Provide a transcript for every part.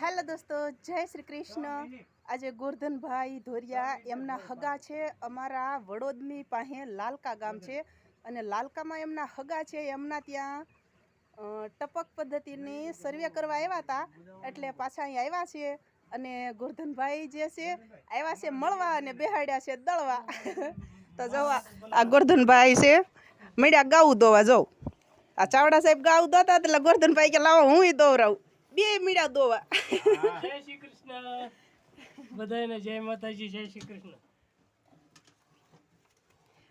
Hello દોસ્તો, જય શ્રી કૃષ્ણ. આજે ગોરધનભાઈ ધોરિયા એમના હગા છે, અમારા વડોદની પાસે લાલકા ગામ છે. અને લાલકામાં એમના હગા છે, એમના ત્યાં ટપક પદ્ધતિની સર્વે કરવા આવ્યા હતા. એટલે પાછા અહીં આવ્યા છે અને ગોરધનભાઈ જે છે, આવ્યા છે મળવા અને બેહાડ્યા છે દળવા. તો જવા, આ ગોરધનભાઈ છે, મળ્યા ગાઉ દોવા જવું આ ચાવડા સાહેબ ગાઉ દોતા, એટલે ગોરધનભાઈ કે લાવો હું દોવરાવું બે મીડા દોવા. જય શ્રી કૃષ્ણ. બધાને જય માતાજી જય શ્રી કૃષ્ણ.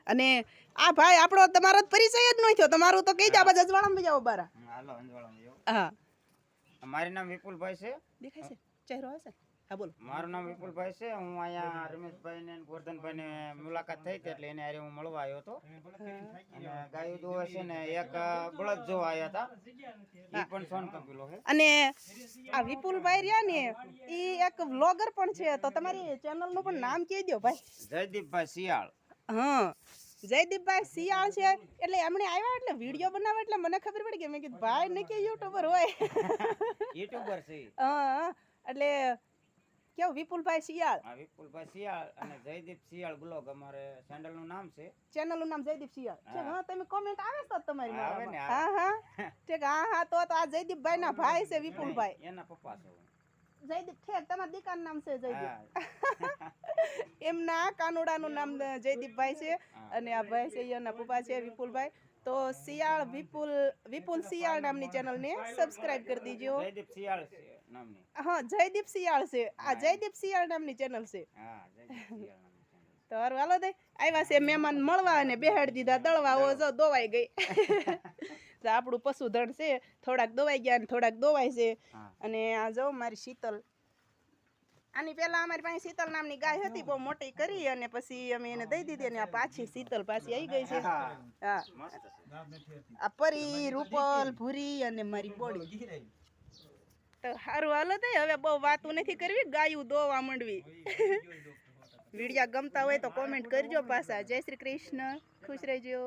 અને આ ભાઈ આપણો તમારો પરિચય જ નહીં થયો. તમારું તો કઈ બાજુ અજવાળામાં જાઓ બારા. હાલો અંજવાળામાં જાઓ. હા. મારું નામ વિપુલભાઈ છે. દેખાય છે? ચહેરો હશે? હા બોલો. મારું નામ વિપુલભાઈ છે. હું અહીંયા રમેશભાઈ ને ગોરધનભાઈ ને મુલાકાત થઈ હતી એટલે એને હારે હું મળવા આવ્યો હતો. ગાયું દોવા છે ને એક બળદ જોવા આવ્યા હતા એ પણ સોન કપિલો છે અને આ વિપુલભાઈ રહ્યા ને એ એક વ્લોગર પણ છે. તો તમારી ચેનલનું પણ નામ કહી દો ભાઈ. જયદીપભાઈ શિયાળ. હા જયદીપભાઈ શિયાળ છે. એટલે એમણે આવ્યા એટલે વીડિયો બનાવે એટલે મને ખબર પડી કે મેં કીધું ભાઈ ને કે યુટ્યુબર હોય. યુટ્યુબર છે હા. એટલે કેવું? વિપુલભાઈ શિયાળ? હા વિપુલભાઈ શિયાળ અને જયદીપ શિયાળ બ્લોગ અમારે ચેનલનું નામ છે. ચેનલનું નામ જયદીપ શિયાળ. હા. તમે કોમેન્ટ આવે છે તમારી આવે ને, હા હા. ઠીક હા હા તો આ જયદીપભાઈ ના ભાઈ છે વિપુલભાઈ. એના પપ્પા છે. જયદીપ ઠેક તમારા દીકાનું નામ છે જયદીપ? એમના કાનુડાનું નામ જયદીપભાઈ છે અને આ ભાઈ છે એના પપ્પા છે વિપુલભાઈ. તો શિયાળ વિપુલ વિપુલ શિયાળ નામની ચેનલને સબસ્ક્રાઇબ કરી દીજો. જયદીપ શિયાળ છે નામની. હા જયદીપ શિયાળ છે. આ જયદીપ શિયાળ નામની ચેનલ છે. હા જયદીપ શિયાળ નામની channel. તો હારું હાલો દે. આવ્યા છે મહેમાન મળવા અને બેહાડી દીધા દળવા ઓ જો દોવાઈ ગઈ. તો આપણું પશુધન છે થોડાક દોવાઈ ગયા ને થોડાક દોવાય છે. અને આ જો મારી શીતલ. આની પહેલા અમારી પાસે શીતલ નામની ગાય હતી બહુ મોટી કરી અને પછી અમે એને દઈ દીધી અને આ પાછી શીતલ પાછી આવી ગઈ છે. હા. હા. મસ્ત છે આ પરી રૂપલ ભૂરી અને મારી બોડી. તો સારું હાલો તે હવે બહુ વાતું નથી કરવી ગાયું દોવા માંડવી. વિડિયા ગમતા હોય તો કોમેન્ટ કરજો પાછા. જય શ્રી કૃષ્ણ. ખુશ રહેજો.